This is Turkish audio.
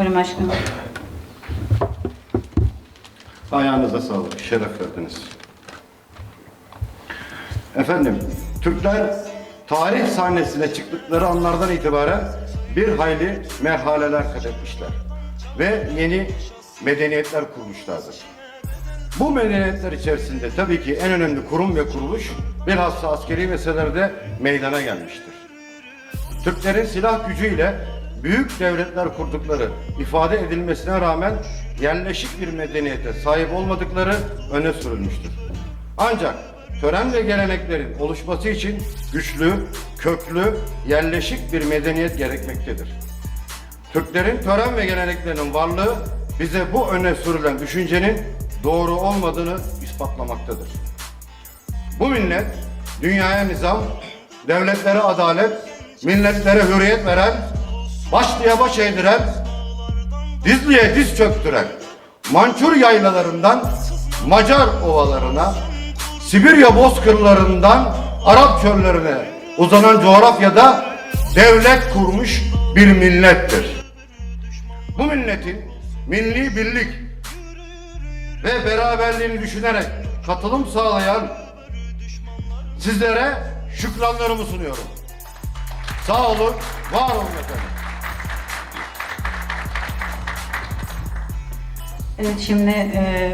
Buyurun başkanım. Ayağınıza sağlık, şeref verdiniz. Efendim, Türkler tarih sahnesine çıktıkları anlardan itibaren bir hayli merhaleler kat etmişler. Ve yeni medeniyetler kurmuşlardır. Bu medeniyetler içerisinde tabii ki en önemli kurum ve kuruluş bilhassa askeri meselelerde meydana gelmiştir. Türklerin silah gücüyle büyük devletler kurdukları ifade edilmesine rağmen yerleşik bir medeniyete sahip olmadıkları öne sürülmüştür. Ancak tören ve geleneklerin oluşması için güçlü, köklü, yerleşik bir medeniyet gerekmektedir. Türklerin tören ve geleneklerinin varlığı bize bu öne sürülen düşüncenin doğru olmadığını ispatlamaktadır. Bu millet dünyaya nizam, devletlere adalet, milletlere hürriyet veren, başlıya baş eğdiren, dizliye diz çöktüren, Mançur yaylalarından Macar ovalarına, Sibirya bozkırlarından Arap çöllerine uzanan coğrafyada devlet kurmuş bir millettir. Bu milletin milli birlik ve beraberliğini düşünerek katılım sağlayan sizlere şükranlarımı sunuyorum. Sağ olun, var olun efendim. Evet şimdi e,